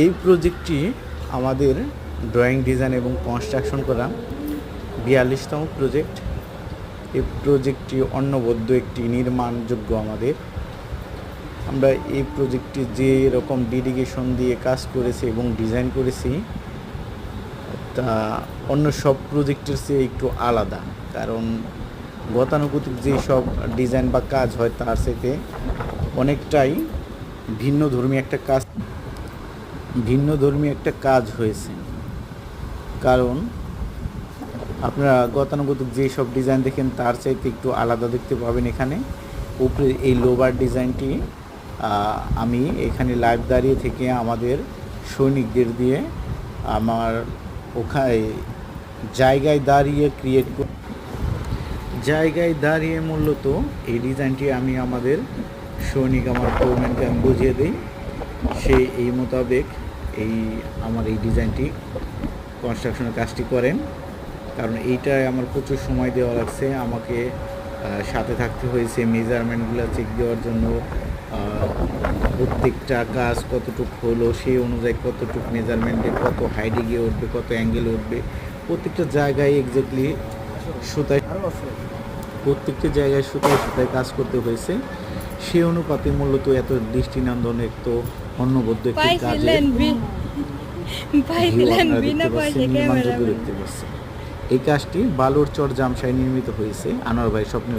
এই প্রজেক্টটি আমাদের drawing design এবং কনস্ট্রাকশন করা বিয়াল্লিশতম প্রজেক্ট এই প্রজেক্টটি অন্নবদ্য একটি নির্মাণযোগ্য আমাদের। আমরা এই প্রজেক্টটি যে রকম ডেডিকেশন দিয়ে কাজ করেছি এবং ডিজাইন করেছি, তা অন্য সব প্রজেক্টের চেয়ে একটু আলাদা। কারণ গতানুগতিক যে সব ডিজাইন বা কাজ হয়, তার সাথে অনেকটাই ভিন্ন ধর্মী একটা কাজ। ভিন্ন ধর্মী একটা কাজ হয়েছে। কারণ আপনারা গতানুগতিক যে সব ডিজাইন দেখেন, তার চাইতে একটু আলাদা দেখতে পাবেন এখানে। উপরে এই লোবার ডিজাইনটি আমি এখানে লাইভ দাঁড়িয়ে থেকে আমাদের সৈনিকদের দিয়ে আমার ওখানে জায়গায় দাঁড়িয়ে ক্রিয়েট জায়গায় দাঁড়িয়ে মূলত এই ডিজাইনটি আমি আমাদের সৈনিক, আমার ফোরম্যানকে আমি বুঝিয়ে দিই। সে এই মোতাবেক এই আমার এই ডিজাইনটি কনস্ট্রাকশনের কাজটি করেন। কারণ এইটায় আমার প্রচুর সময় দেওয়া লাগছে। আমাকে সাথে থাকতে হয়েছে। মেজারমেন্টগুলো চেক দেওয়ার জন্য প্রত্যেকটা কাজ কতটুকু হলো, সেই অনুযায়ী কতটুকু মেজারমেন্টে কত হাইডে গিয়ে উঠবে, কত অ্যাঙ্গেলে উঠবে, প্রত্যেকটা জায়গায় এক্স্যাক্টলি সুতায় প্রত্যেকটা জায়গায় সুতায় সুতায় কাজ করতে হয়েছে। সে অনুপাতে মূলত এত দৃষ্টিনন্দন একটু অন্নবদ্ধ একটি কাজে দেখতে পাচ্ছেন এই কাজটি বালুর চর জামশায় নির্মিত হয়েছে। আনোয়ার ভাই স্বপ্নের